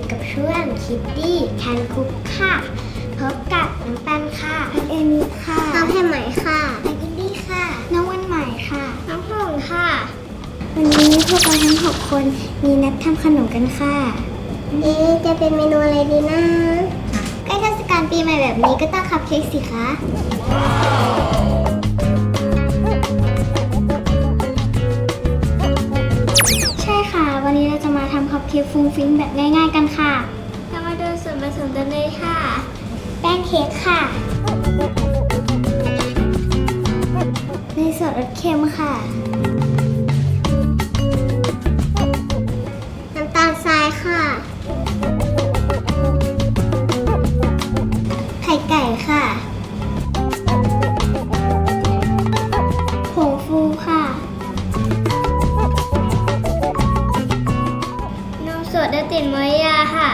อยู่กับช่วงคิดดี้แคนคุกค่ะพบกับน้องปันค่ะน้องเอมิค่ะ น้องแพมไหมค่ะน้องอินดี้ค่ะ น้องวันใหม่ค่ะ น้องพงค่ะ วันนี้พวกเราทั้งหกคนมีนัดทำขนมกันค่ะ เอ๊ะจะเป็นเมนูอะไรดีนะใกล้เทศกาลปีใหม่แบบนี้ก็ต้องคัพเค้กสิคะ เค้กฟุ้งฟิ้งแบบง่ายๆกันค่ะเรามาดูส่วนผสมกันเลยค่ะ แป้งเค้กค่ะเนยสดรสเค็มค่ะ สวดและติ่นมอยาค่ะ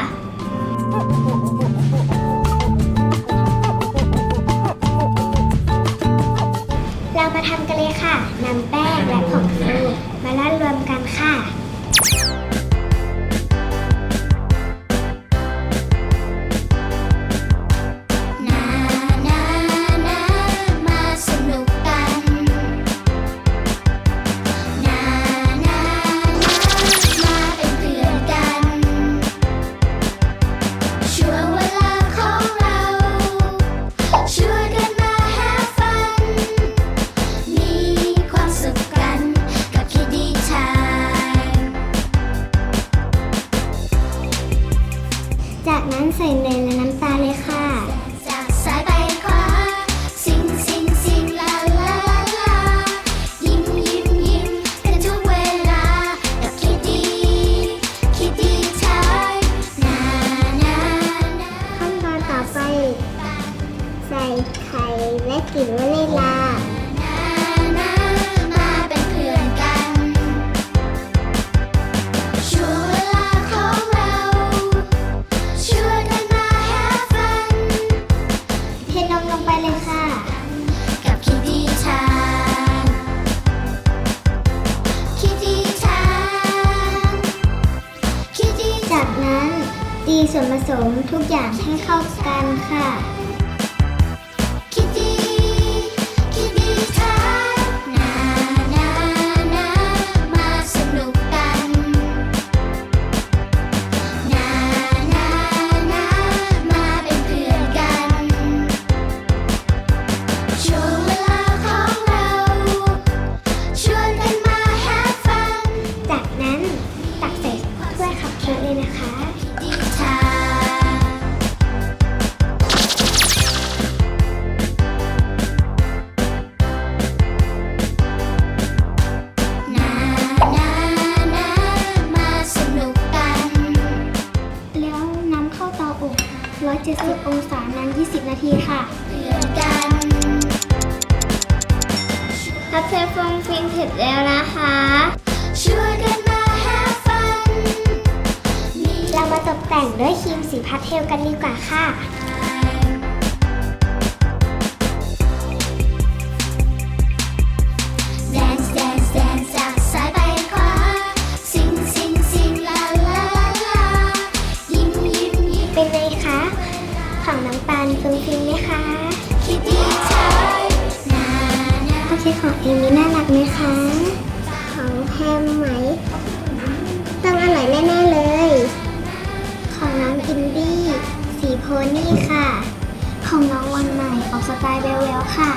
เรามาทำกันเลยค่ะนำแป้งและผงฟูมาล่ารวมกันค่ะ นั้นใส่เนยและน้ำตาลเลยค่ะ จากซ้ายไปขวาสิงสิงสิงลาลาลายิ้มยิ้มยิ้มกันทุกเวลากับคิดดีคิดดีไทยนานานาขั้นตอนต่อไป ใส่ไข่และกลิ่นวานิลานา ส่วนผสมทุกอย่างให้เข้ากันค่ะ 170 องศานาน 20 นาทีค่ะเพื่อนกันคัพเค้กฟงฟินเสร็จแล้วนะคะ ช่วยกันมา have fun มีเรามาตกแต่งด้วยครีมสีพาสเทลกันดีกว่าค่ะ คัพเค้กของเอมี่น่ารักไหมคะ ของแพมไหม ต้องอร่อยแน่ ๆ เลย ของน้องอินดี้สีโพนี่ค่ะ ของน้องวันใหม่ออกสไตล์แบวๆค่ะ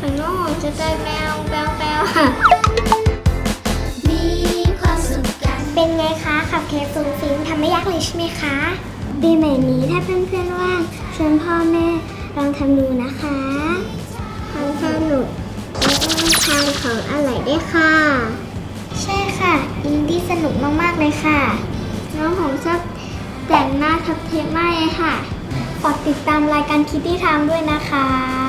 ของน้องจะสไตล์แมวแบวๆค่ะ มีความสุขกัน เป็นไงคะขับเค้กฟุ้งฟิ้งทำไม่ยากเลยใช่ไหมคะปีใหม่นี้ถ้าเพื่อนๆว่างชวนพ่อแม่ลองทำดูนะคะ ทานของอร่อยด้วยค่ะ ใช่ค่ะ อินดี้สนุกมากๆเลยค่ะ น้องผมชอบแต่งหน้าทับเทปมากเลยค่ะฝากติดตามรายการคิตตี้ไทม์ด้วยนะคะ